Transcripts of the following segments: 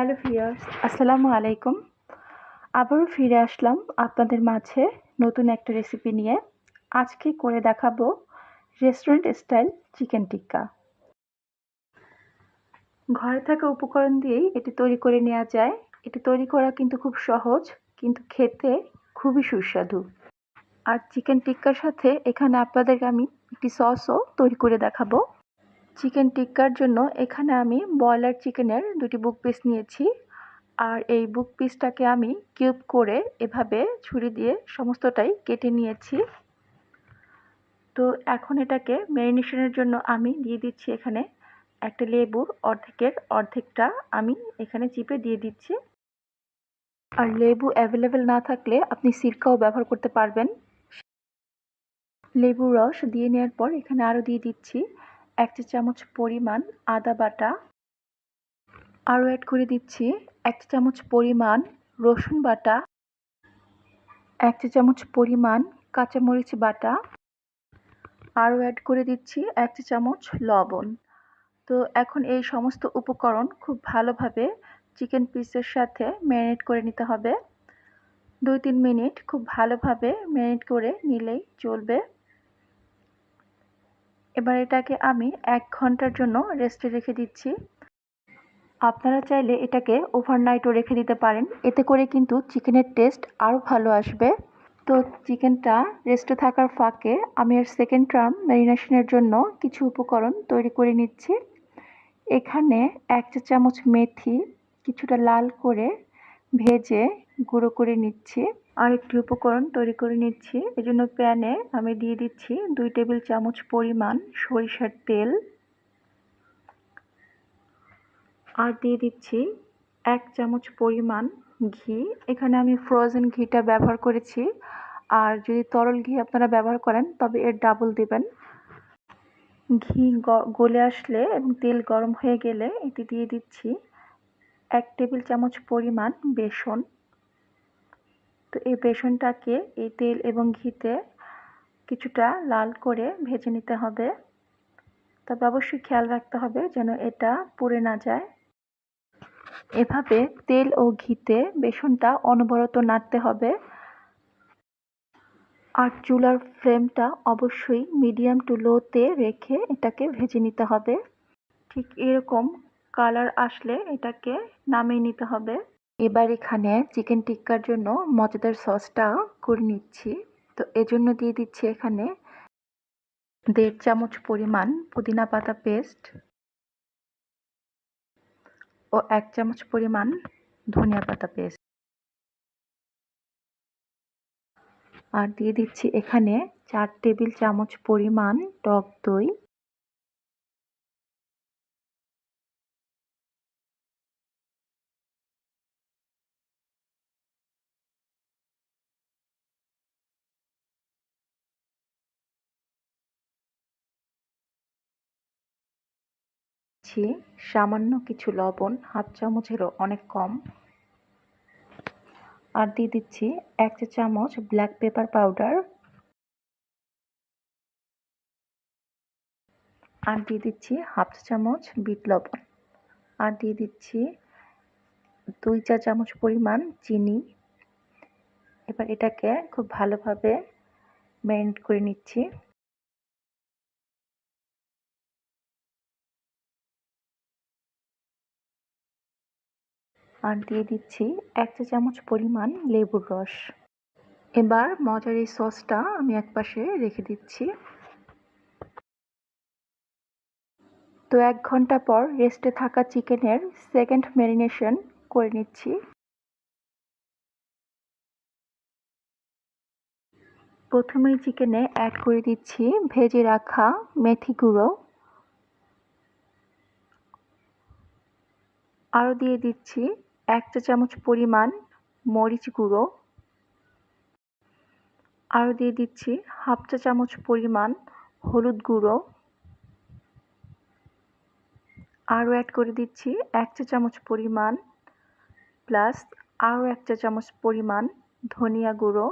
Hello viewers, আসসালামু আলাইকুম। আবারও ফিরে আসলাম আপনাদের মাঝে নতুন একটা রেসিপি নিয়ে। আজকে করে দেখাবো রেস্টুরেন্ট স্টাইল চিকেন টিক্কা ঘরে থাকা উপকরণ দিয়েই এটি তৈরি করে নেওয়া যায়। এটি তৈরি করা কিন্তু খুব সহজ, কিন্তু খেতে খুবই সুস্বাদু। আর চিকেন টিক্কার সাথে এখানে আপনাদেরকে আমি একটি সসও তৈরি করে দেখাবো। চিকেন টিক্কার জন্য এখানে আমি ব্রয়লার চিকেনের দুটি বুক পিস নিয়েছি। আর এই বুক পিসটাকে আমি কিউব করে এভাবে ছুরি দিয়ে সমস্তটাই কেটে নিয়েছি। তো এখন এটাকে ম্যারিনেশনের জন্য আমি দিয়ে দিচ্ছি এখানে একটা লেবুর অর্ধেকের অর্ধেকটা আমি এখানে চিপে দিয়ে দিচ্ছি। আর লেবু অ্যাভেলেবেল না থাকলে আপনি সিরকাও ব্যবহার করতে পারবেন। লেবুর রস দিয়ে নেওয়ার পর এখানে আরও দিয়ে দিচ্ছি। এক চা চামচ পরিমাণ আদা বাটা। আরও অ্যাড করে দিচ্ছি এক চা চামচ পরিমাণ রসুন বাটা। এক চা চামচ পরিমাণ কাঁচামরিচ বাটা। আরও অ্যাড করে দিচ্ছি এক চা চামচ লবণ। তো এখন এই সমস্ত উপকরণ খুব ভালোভাবে চিকেন পিসের সাথে ম্যারিনেট করে নিতে হবে। দুই তিন মিনিট খুব ভালোভাবে ম্যারিনেট করে নিলেই চলবে। এবার এটাকে আমি এক ঘণ্টার জন্য রেস্টে রেখে দিচ্ছি। আপনারা চাইলে এটাকে ওভারনাইটও রেখে দিতে পারেন। এতে করে কিন্তু চিকেনের টেস্ট আরও ভালো আসবে। তো চিকেনটা রেস্টে থাকার ফাঁকে আমি এর সেকেন্ড টার্ম ম্যারিনেশনের জন্য কিছু উপকরণ তৈরি করে নিচ্ছি। এখানে এক চা চামচ মেথি কিছুটা লাল করে ভেজে গুঁড়ো করে নিচ্ছি। আর একটি উপকরণ তৈরি করে নিচ্ছি। এজন্য প্যানে আমি দিয়ে দিচ্ছি দুই টেবিল চামচ পরিমাণ সরিষার তেল। আর দিয়ে দিচ্ছি এক চামচ পরিমাণ ঘি। এখানে আমি ফ্রোজেন ঘিটা ব্যবহার করেছি। আর যদি তরল ঘি আপনারা ব্যবহার করেন, তবে এর ডাবল দিবেন। ঘি গলে আসলে এবং তেল গরম হয়ে গেলে এটি দিয়ে দিচ্ছি এক টেবিল চামচ পরিমাণ বেসন। তো এই বেসনটাকে এই তেল এবং ঘিতে কিছুটা লাল করে ভেজে নিতে হবে। তবে অবশ্যই খেয়াল রাখতে হবে যেন এটা পুড়ে না যায়। এভাবে তেল ও ঘিতে বেসনটা অনবরত নাড়তে হবে। আর চুলার ফ্লেমটা অবশ্যই মিডিয়াম টু লোতে রেখে এটাকে ভেজে নিতে হবে। ঠিক এরকম কালার আসলে এটাকে নামিয়ে নিতে হবে। এবার এখানে চিকেন টিক্কার জন্য মজাদার সসটা করে নিচ্ছি। তো এজন্য দিয়ে দিচ্ছি এখানে দেড় চামচ পরিমাণ পুদিনা পাতা পেস্ট ও এক চামচ পরিমাণ ধনিয়া পাতা পেস্ট আর দিয়ে দিচ্ছি এখানে চার টেবিল চামচ পরিমাণ টক দই। দিচ্ছি। সামান্য কিছু লবণ, হাফ চামচেরও অনেক কম। আর দিয়ে দিচ্ছি এক চা চামচ ব্ল্যাক পেপার পাউডার আর দিয়ে দিচ্ছি হাফ চা চামচ বিট লবণ। আর দিয়ে দিচ্ছি দুই চা চামচ পরিমাণ চিনি। এবার এটাকে খুব ভালোভাবে ম্যারিনেট করে নিচ্ছি। আর দিয়ে দিচ্ছি এক চা চামচ পরিমাণ লেবুর রস। এবার মজার এই সসটা আমি একপাশে রেখে দিচ্ছি। তো এক ঘণ্টা পর রেস্টে থাকা চিকেনের সেকেন্ড ম্যারিনেশন করে নিচ্ছি। প্রথমেই চিকেনে অ্যাড করে দিচ্ছি ভেজে রাখা মেথি গুঁড়ো। আরও দিয়ে দিচ্ছি এক চা চামচ পরিমাণ মরিচ গুঁড়ো। আরও দিয়ে দিচ্ছি হাফ চা চামচ পরিমাণ হলুদ গুঁড়ো। আরও অ্যাড করে দিচ্ছি এক চা চামচ পরিমাণ প্লাস আরও এক চা চামচ পরিমাণ ধনিয়া গুঁড়ো।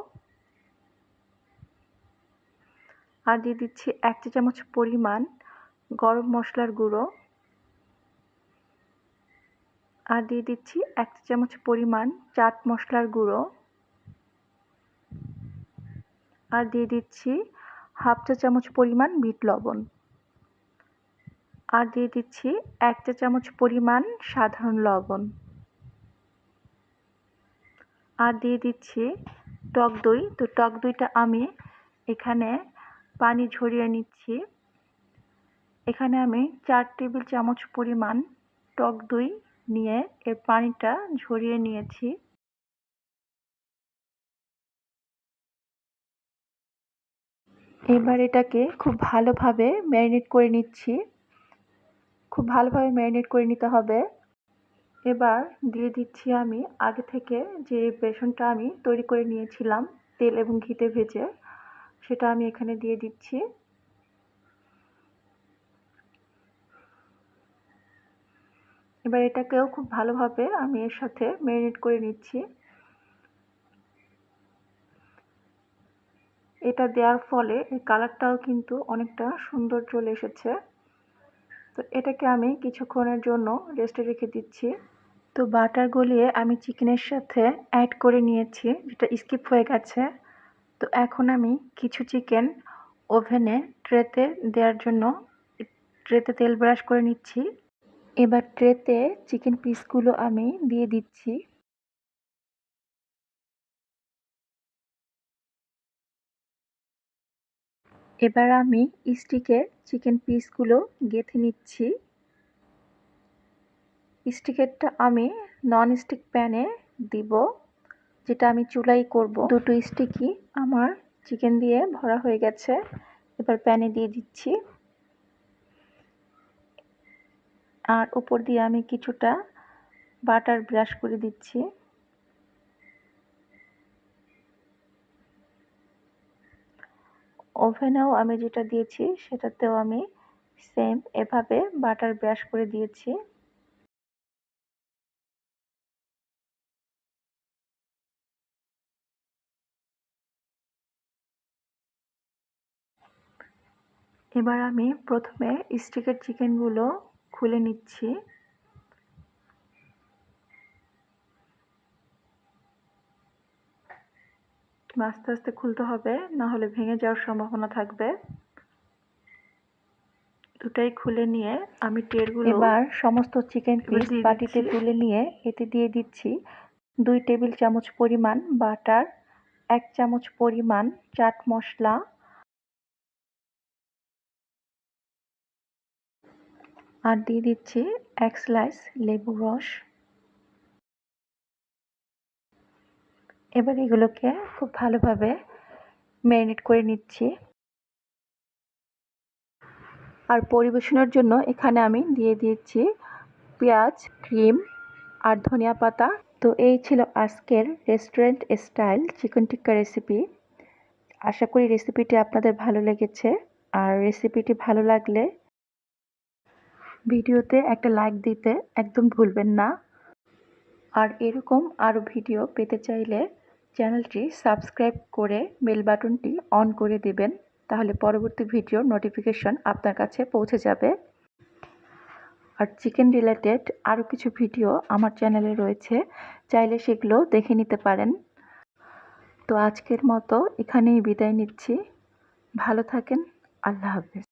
আর দিয়ে দিচ্ছি এক চা চামচ পরিমাণ গরম মশলার গুঁড়ো। আর দিয়ে দিচ্ছি এক চামচ পরিমাণ চাট মশলার গুঁড়ো। আর দিয়ে দিচ্ছি হাফ চা চামচ পরিমাণ বিট লবণ। আর দিয়ে দিচ্ছি এক চা চামচ পরিমাণ সাধারণ লবণ। আর দিয়ে দিচ্ছি টক দই। তো টক দইটা আমি এখানে পানি ঝরিয়ে নিচ্ছি। এখানে আমি চার টেবিল চামচ পরিমাণ টক দই নিয়ে এর পানিটা ঝরিয়ে নিয়েছি। এবার এটাকে খুব ভালোভাবে ম্যারিনেট করে নিচ্ছি। খুব ভালোভাবে ম্যারিনেট করে নিতে হবে। এবার দিয়ে দিচ্ছি আমি আগে থেকে যে বেসনটা আমি তৈরি করে নিয়েছিলাম তেল এবং ঘিতে ভেজে, সেটা আমি এখানে দিয়ে দিচ্ছি। এবার এটাকেও খুব ভালোভাবে আমি এর সাথে ম্যারিনেট করে নিচ্ছি। এটা দেওয়ার ফলে এই কালারটাও কিন্তু অনেকটা সুন্দর চলে এসেছে। তো এটাকে আমি কিছুক্ষণের জন্য রেস্টে রেখে দিচ্ছি। তো বাটার গলিয়ে আমি চিকেনের সাথে অ্যাড করে নিয়েছি, যেটা স্কিপ হয়ে গেছে। তো এখন আমি কিছু চিকেন ওভেনে ট্রেতে দেওয়ার জন্য ট্রেতে তেল ব্রাশ করে নিচ্ছি। এবার ট্রেতে চিকেন পিসগুলো আমি দিয়ে দিচ্ছি। এবার আমি স্টিকের চিকেন পিসগুলো গেঁথে নিচ্ছি। স্টিকেরটা আমি নন স্টিক প্যানে দিব, যেটা আমি চুলাই করব। দুটো স্টিকই আমার চিকেন দিয়ে ভরা হয়ে গেছে। এবার প্যানে দিয়ে দিচ্ছি। আর উপর দিয়ে আমি কিছুটা বাটার ব্রাশ করে দিচ্ছি। ওভেনেও আমি যেটা দিয়েছি, সেটাতেও আমি সেম এভাবে বাটার ব্রাশ করে দিয়েছি। এবার আমি প্রথমে স্টিকের চিকেনগুলো খুলে নিচ্ছি। আস্তে আস্তে খুলতে হবে না হলে ভেঙে যাওয়ার সম্ভাবনা থাকবে। দুটাই খুলে নিয়ে আমি টেরগুলো এবার সমস্ত চিকেন পিস বাটিতে তুলে নিয়ে এতে দিয়ে দিচ্ছি দুই টেবিল চামচ পরিমাণ বাটার এক চামচ পরিমাণ চাট মশলা আর দিয়ে দিচ্ছি এক স্লাইস লেবু রস। এবার এগুলোকে খুব ভালোভাবে ম্যারিনেট করে নিচ্ছি। আর পরিবেশনের জন্য এখানে আমি দিয়ে দিচ্ছি পেঁয়াজ, ক্রিম আর ধনিয়া পাতা। তো এই ছিল আজকের restaurant style chicken tikka recipe আশা করি রেসিপিটি আপনাদের ভালো লেগেছে। আর রেসিপিটি ভালো লাগলে ভিডিওতে একটা লাইক দিতে একদম ভুলবেন না। আর এরকম আরও ভিডিও পেতে চাইলে চ্যানেলটি সাবস্ক্রাইব করে বেল বাটনটি অন করে দেবেন, তাহলে পরবর্তী ভিডিওর নোটিফিকেশন আপনার কাছে পৌঁছে যাবে। আর চিকেন রিলেটেড আরও কিছু ভিডিও আমার চ্যানেলে রয়েছে, চাইলে সেগুলো দেখে নিতে পারেন। তো আজকের মতো এখানেই বিদায় নিচ্ছি। ভালো থাকেন, আল্লাহ হাফেজ।